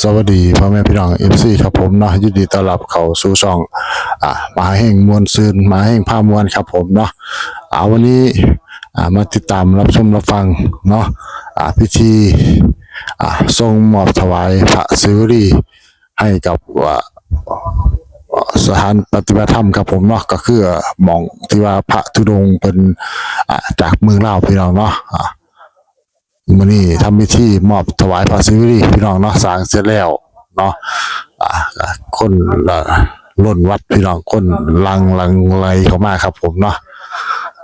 สวัสดีพ่อแม่พี่น้องเอฟซีครับผมเนาะยินดีต้อนรับเข้าสู่ช่อง อ่ามาแห่งมวลซืนมาแห่งภาพมวลครับผมเนาะเอาวันนี้อ่ามาติดตามรับชมรับฟังเนาะอ่าพิธีอ่าทรงมอบถวายพระศิวลีให้กับว่าสถานปฏิบัติธรรมครับผมเนาะก็คือหมองที่ว่าพระธุดงค์เป็นอ่าจากเมืองลาวพี่น้องเนาะอ่า มื่อนี้ทำพิธีมอบถวายพระศิวลีพี่น้องเนาะสร้างเสร็จแล้วเนาะอ่าคนละล้นวัดพี่น้องคนลังลังไหลเข้ามาครับ ผมเนาะ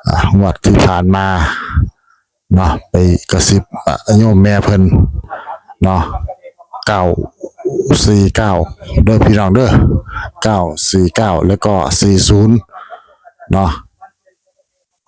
อ่างวดที่ผ่านมาเนาะไปกระซิบอะโยมแม่เพิ่นเนาะเก้าสี่เก้าเด้อพี่น้องเด้อเก้าสี่เก้าแล้วก็สี่ศูนย์เนาะ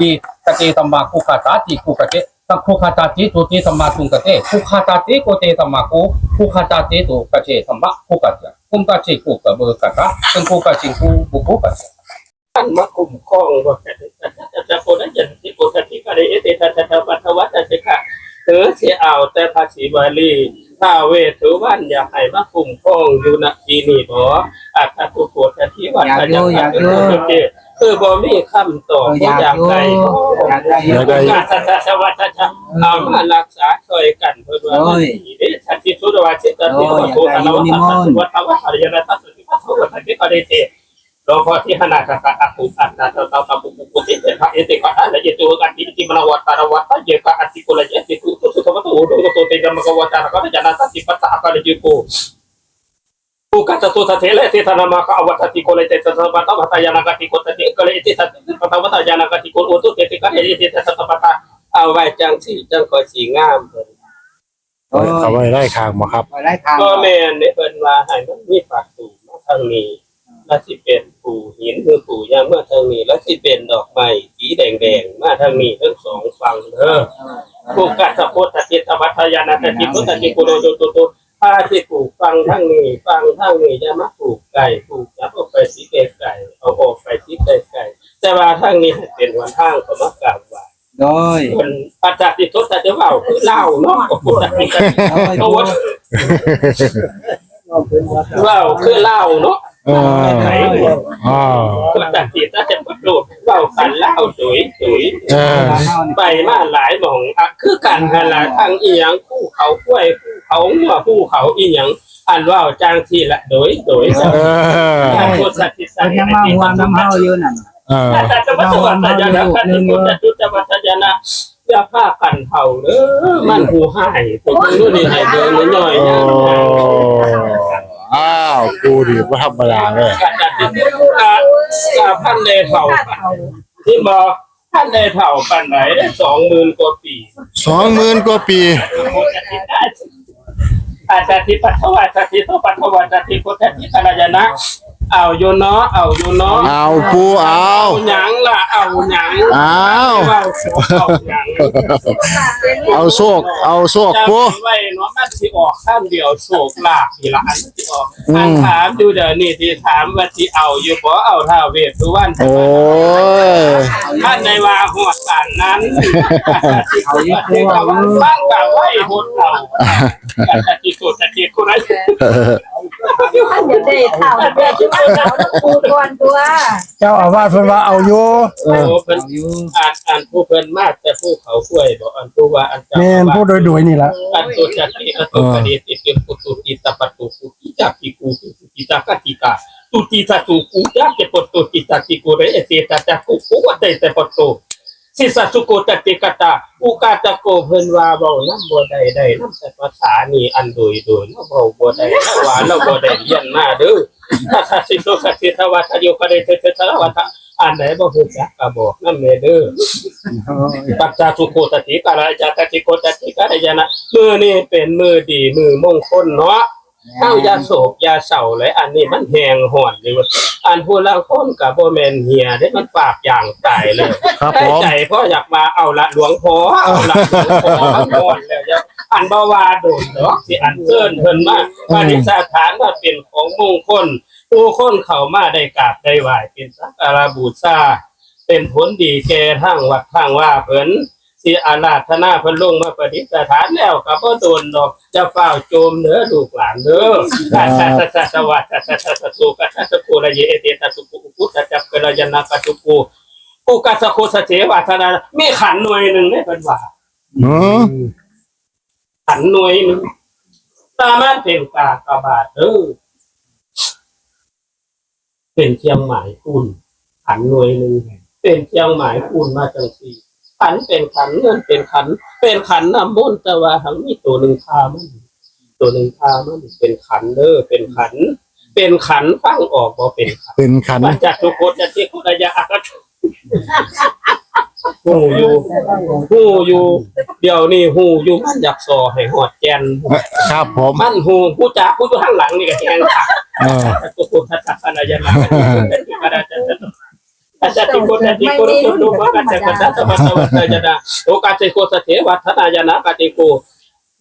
ดีตกเตสมมาคุคาตาติคุกเตสังคุคาตาติตุเตสมมาคุกเตคุคาตาติโกเตสมมาคุคุคาตาติตุกเตสมมาคุกเตคุมกเตคุกเบกะตาสังคุกะจิงคุบุคุกเตท่านมาคุ้มครองว่าแต่แต่คนนั้นที่คนที่กันได้เอเตตันตะปัทวัตเจกะเธอเสียเอาแต่ภาษีบาลีถ้าเวทุวันอยากให้มาคุ้มครองอยู่ณที่นี่บ่อาจจะถูวโกรธที่วันอยากอยู่อยากอยู่ คือบ่มีคำตอบบ่อยากได้อยากได้กาตะตะตะวัตตะเอามารักษาช่วยกันเพื่อว่าที่เด้ชัดที่สุดว่าจิตตะที่ว่าโพธินวัตตะวัตตะวัตตะยนะตะสุติปัสสาวะที่กะเรเตหลวงพ่อที่ขนาดกะอักุอัตตาตาตาตาบุบุบุติเตพระเอติกะอันละเยตุกันติติมนวัตตารวัตตะเยกะอัติกุลเยติกุตุสุตมะตุอุดุตุเตกะมะกวัตตะกะจานาตติปัตตะอะกะลิกุปุกัตตุ ทะเทเลเตตนามะกอวัตติโกุลเตตะปัตตะวัตยานกติโกตติกเลติตะปัตตะวัตยานกติโกอุตุเตติกะเอติตะตะปัตตะเอาไว้จังสีจังคอยสีงามเพิ่นเอาไว้ได้คางมาครับไปได้ทางก็แม่นได้เพิ่นว่าให้มันมีปากตูมาทางนี้แล้วสิเป็นปู่หินคือปู่ย่าเมื่อทางนี้แล้วสิเป็นดอกไม้สีแดงๆมาทางนี้ทั้งสองฝั่งเด้อผูกกัตถะโพธิติตวัฏยานาตติพุทธติโกโรโตโต โตถ้าสิปลูกฟังทางนี้ฟังทางนี้จะมาปลูกไก่ปลูกจับออกไปสีไก่ไก่เอาออกไปสีไก่ไก่แต่ว่าทางนี้ให้เป็นวันทางก็มากราบไหว้โดยคนอาจารย์ติทุตจะเว้าคือเล่าเนาะโอ้โหเอาว่าเว้าคือเล่าเนาะเอออ่าก็ตัดสินถ้าจะพูดรูปเล่ากันเล่าสวยสวยเออไปมาหลายหม่องอะคือกันกันละทางอีหยังคู่เขากล้วยคู่ เขาหัวคู่เขาอีหยังอันว่าจางทีละโดยโดยเออทางโคสัตติสัเพิ่นยังมาห่วงน้ำเฮาอยู่นั่นเอออาจารย์จะมาสวัสดิ์ยานะคันตุจะตุจะวัตยานะอย่าผ้ากันเผาเด้อมันหูหายผมรู้นี่ให้เดินน้อยโอ้ๆนะอ้าวกูดิบ่ธรรมดาเลยกจัดติดกะกะพันเลเผาที่บอกพันเลเผาปันไหนได้สองหมื่นกว่าปีสองหมื่นกว่าปี อาจารย์ที่ปัทวัตติโตปัทวัตติพุทธทิพนายนะเอาอยู่เนาะเอาอยู่เนาะเอาปูเอาหยังล่ะเอาหยังเอาเอาเอาหยังเอาโชคเอาโชคจำปูไว้เนาะมันสิออกข้างเดียวโศกลาภทีละอันสิ ออกอันถามดูเดี๋ยวนี้ที่ถามว่าสิเอาอยู่บ่เอาท่าเวทสุวรรณโอ้ยท่านในว่าหัวสานนั้นเอาอยู่ตัวบ้างกับไว้หดเราแต่ที่สุดแต่ที่คนนั้น ท่านจะได้เท่าเดียวที่ว่าเขาต้องปูก่อนตัวเจ้าอาวาสเพิ่นว่าเอาอยู่โอ้เพิ่นอ่านอ่านผู้เพิ่นมากแต่ผู้เขาช่วยบอกอ่านผู้ว่าอันเจ้าแม่นพูดโดยโดยนี่ล่ะอันตุจักรีอันตุปฏิติเป็นปุตุติตปัตตุปุติจักกิกูปุติจักกิกาตุติตตุกูจักเกปตุติจักกิกูเรเอเตตจักกุกุวะเตเตปตุ สิสสุโกตติกตาอุกาตะโกเพิ่นว่าเว้านำบ่ได้ได้นำแต่ภาษานี่อันโดยโดยเนาะเว้าบ่ได้นะว่าเราบ่ได้เรียนมาเด้อถ้าถ้าสิโตสัตติทวัตโยคะเดเทเททวัตอันไหนบ่ฮู้จักก็บอกนำแม่เด้อปัจจาสุโคตติกาลาจาตติโกตติกาลายนะมือนี่เป็นมือดีมือมงคลเนาะเข้ายาโศกยาเศร้าและอันนี้มันแหงหอนเลยเว้ย อันผู้ลางคนกับโบแมนเฮียได้มันปากอย่างตายเลยครับได้ผมใจเพราะอยากมาเอาละหลวงพ่อเอาละหลวงพ่อมันหอนแล้วยังอันบาวาโดนเนาะสิอันเชิญเพิ่นมาปฏิสถานว่าเป็นของมงคลผู้คนเข้ามาได้กราบได้ไหว้เป็นสักการะบูชาเป็นผลดีแก่ทางวัดทางว่าเพิ่น สิอาราธนาเพิ่นลงมาประดิษฐานแล้วก็บ่โดนดอกจะเฝ้าโจมเด้อลูกหลานเด้อสัสสะสสวัสสะสสะสะสุกัสสะโกระเยเอเตตะสุปุอุปุตตะจักกระยนะกะตุปูอุกัสโคสเจวัฒนามีขันหน่วยหนึ่งได้เพิ่นว่าขันหน่วยหนึ่งสามารถเป็นกากบาทเด้อเป็นเชียงใหม่คุณขันหน่วยหนึ่งเป็นเชียงหมายคูณมาจังสี่ ขันเป็นขันเงินเป็นขัน เป็นขันน้ำมนต์แต่ว่าทั้งมีตัวหนึ่งพามันตัวหนึ่งพามันเป็นขันเด้อเป็นขัน เป็นขันฟังออกบ่เป็นขันเป็นขันมาจากทุกคนจะที่คุณระยะอักหูอยู่หูอยู่ เดี๋ยวนี้หูอยู่มันอยากสอให้หอดแกนครับผมมันหูผู้จ่าผู้อยู่ข้างหลังนี่ก็แกงขักเออทุกคนทัศนายนะ กระดาษอาจารย์ทุกคนที่คนทุกทุกคนจะกระดาษมาสวัสดิ์นะโอกาสโกสเทวัฒนายนะกติโก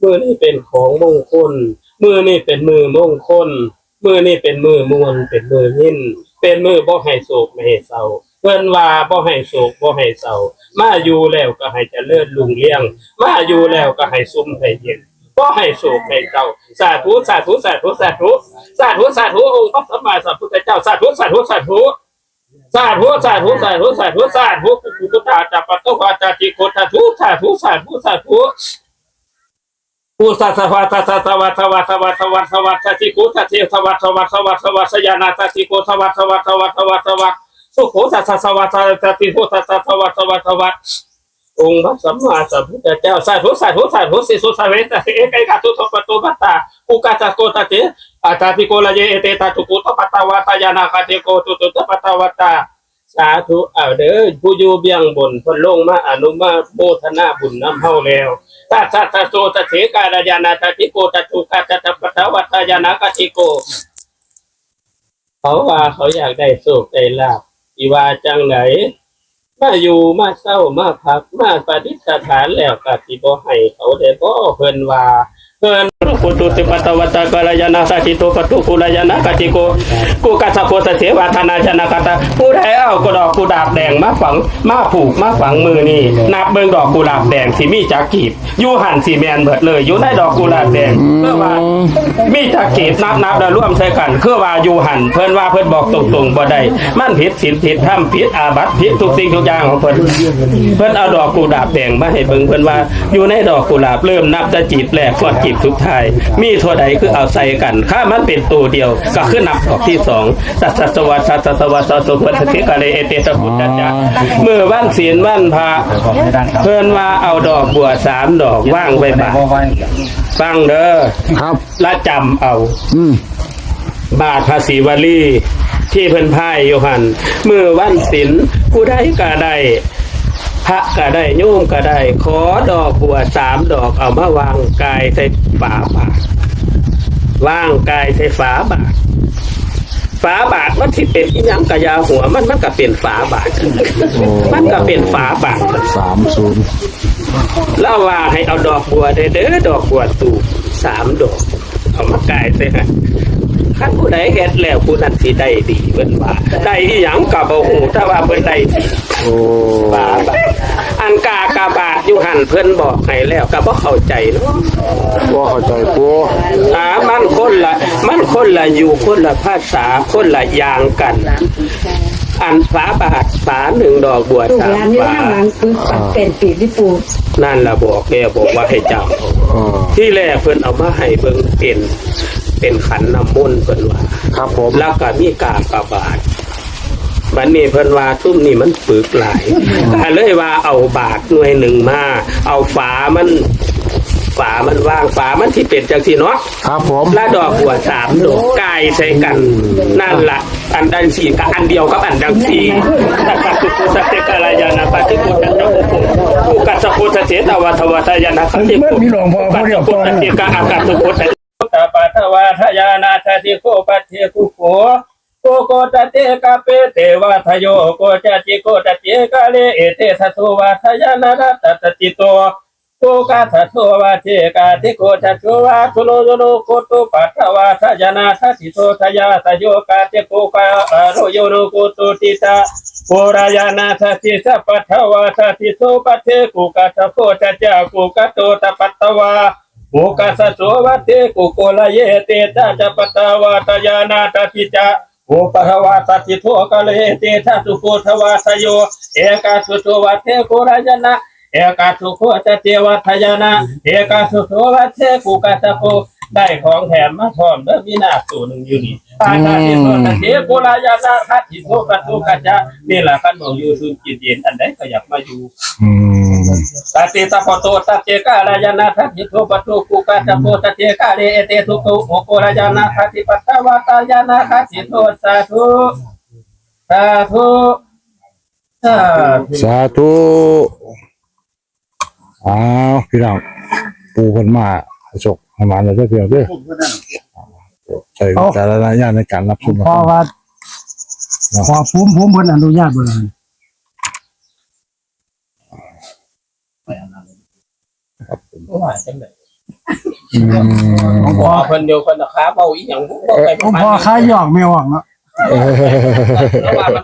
มือนี่เป็นของมงคล มือนี่เป็นมือมงคล มือนี่เป็นมือมวลเป็นมือยินเป็นมือบ่ให้โศกไม่ให้เศร้าเพิ่นว่าบ่ให้โศกบ่ให้เศร้ามาอยู่แล้วก็ให้เจริญรุ่งเรืองมาอยู่แล้วก็ให้ซุ่มให้เย็นบ่ให้โศกให้เศร้าสาธุสาธุสาธุสาธุสาธุสาธุองค์พระสัมมาสัมพุทธเจ้าสาธุสาธุสาธุ สาธุสาธุสาธุสาธุสาธุกุกุตาจัปปะโตวาจาจิโกตาธุสาธุสาธุสาธุอุสัสวะสัสสวะสวะสวะสวะสวะสัจิกุสัจิสวะสวะสวะสวะสยานาสัจิกุสวะสวะสวะสวะสวะสุโขสัสสวะสัจิกุสัสสวะสวะสวะ องค์พระสัมมาสัมพุทธเจ้าสาธุสาธุสาธุสิสุสาเวสะเอกกาตุโตปะโตปัตตาอุกาจโกตเตอาตาติโกลเยเอเตตาตุกุตปัตตาวาตายานาคาเตโกตุตุตปัตตาวตาสาธุเอาเด้อผู้อยู่เบียงบนพนลงมาอนุมาโมทนาบุญน้ำเฮาแล้วตาตาตาโตตะเถกาลยานาตาติโกตตุกาตตปัตตาวตายานาคาเตโกเขาว่าเขาอยากได้โชคได้ลาภอีว่าจังไหน มาอยู่มาเศร้ามาพักมาปฏิสถานแล้วก็สิบ่ให้เขาได้บ่เพิ่นว่า นปุตุติปัตตวัตตะกะลายนะสัจิโตปตุกุลายนะกะจิโกกุกัสสะโคสเสวาธนาชนะกะตะผู้ใดเอากระดอกกุหลาบแดงมาฝังมาผูกมาฝังมือนี่นับเบิ่งดอกกุหลาบแดงสิมีจักกีบอยู่หันสิแมนเบิดเลยอยู่ในดอกกุหลาบแดงเพื่อว่ามีจักกีบนับนับแล้วร่วมใช้กันคือว่าอยู่หันเพิ่นว่าเพิ่นบอกตรงๆบ่ได้มันผิดศีลผิดธรรมผิดอาบัติผิดทุกสิ่งทุกอย่างของเพิ่นเพิ่นเอาดอกกุหลาบแดงมาให้เบิ่งเพิ่นว่าอยู่ในดอกกุหลาบเริ่มนับจะจีบแรกก่อนจีบสุดท้าย มีเท่าใดคือเอาใส่กันถ้ามันเป็นตัวเดียว ก็คือนับดอกที่สองสัสสวัสสัสสวัสสัสสวัสสิกะเลเอเตตะพุทธะเมื่อวันศีลวันพระเพิ่นว่าเอาดอกบัวสามดอกว่างไว้บาทฟังเด้อครับและจำเอาอืบาทภาษีวลีที่เพิ่นพ่ายอยู่หันมือวันศิลผู้ใดก็ได้ พระก็ได้โยมก็ได้ ขอดอกบัวสามดอกเอามาวางกายใส่ฝาบาทวางกายใส่ฝาบาทฝาบาทมันที่เป็นอิหยังกะยาหัว มันมันก็เป็นฝาบาทมันก็เป็นฝาบาทสามศูนย์แล้วว่าให้เอาดอกบัวเด้อเด้อดอกบัวตูบสามดอกเอามากายใส่ให้ ขั้นผู้ใดเฮ็ดแล้วผู้นั้นสิได้ดีเพิ่นว่าได้อีหยังก็บ่ฮู้แต่ว่าเพิ่นได้ดีโอ้บาบาอันกากาบาทอยู่หันเพิ่นบอกให้แล้วก็บ่เข้าใจเนาะบ่เข้าใจปูอ่ามันคนละมันคนละอยู่คนละภาษาคนละอย่างกัน อันฝาบาทฝาหนึ่งดอกบัวลูกสาหมลานอยู่ฝาข้างหลังคือปัดเป็นปีกที่ปูนั่นล่ะบอกแกบอกว่าให้จำเอาเออที่แรกเพิ่นเอามาให้เบิ่งเป็น เป็นขันน้ำมนต์เพิ่นว่าครับผมแล้วก็มีกากบาทวันนี้เพิ่นว่าซุ่มนี่มันปึกหลายก็เลยว่าเอาบาทหน่วยหนึ่งมา เอาฝามันฝามันว่างฝามันที่เป็นจังซี่เนาะครับผมและดอกบัวสามดอกกายใส่กันนั่นละอันดันสี่กับอันเดียวกับอันดังสี่สักกุกุสัจเจกรายานะปฏิปุตตะจักกุกุกุกัสสะพุทธเจตวาทวาทายานะสัจเจกุมีหลวงพ่อปัเขาจเรียจุกพุตัทวธนั่นเจกะอากัสสะพุ ทธพุทธปัทวาทายานะสัจเจโกปัจเจกุโกโกโกตเจกะเปเตวาทโยโกจจิโกตเจกะเลเอเตสัทวาทายานะรัตตจิโตโกกาทัทวาเทกาทิโกทัทวาทุโลโยโนโกตุปัทวาทยานาทัติโตทยาสโยกาเทโกกาอโรโยโนโกตุติตาโกรายานาทัติสัพพทวาทัติโตปัทเทกุกาทโกทัจจากุกาโตตปัตตวา โกกาสโสวัตเทกุโกลเยเตตาจปัตตวาทยานาทัติจาโอปะระวาสัติโทกะเลเตทะสุโคทวาสโยเอกาสุโตวัตเทโกรายนะเอกาสุโคตเทวัทยานะเอกาสุโตวัตเทกุกาตะโกได้ของแถมมาพร้อมเด้อมีนาคตัวหนึ่งอยู่นี่อาตาติโตตะเทโกรายนะทัตติโทปัตตุกัจจะนี่แหละคันบอกอยู่สุนจิตเย็นอันใดก็อยากมาอยู่อืมตาติตาปโตตาเจกาลายนาทัตติโทปัตตุกุกาตะโกตะเจกาเลเอเตทุกุโอโกรายนาทัตติปัตตวาตายานาทัตติโทสาธุสาธุสาธุสาธุอ้าวพี่น้องปูเพิ่นมาให้โชคให้มาเลยเด้อพี่น้องเด้อใช้วิจารณญาณในการรับชมนะเพคราะรับว่าขอภูมิภูมิเพิ่นอนุญาตบ่ล่ะว่าจังได๋อืมผมบอกเพิ่นเดียวเพิ่นราคาเบาอีหยังบ่ไปผมพอค้าหยอกไม่ออกเนาะแล้วว่ามัน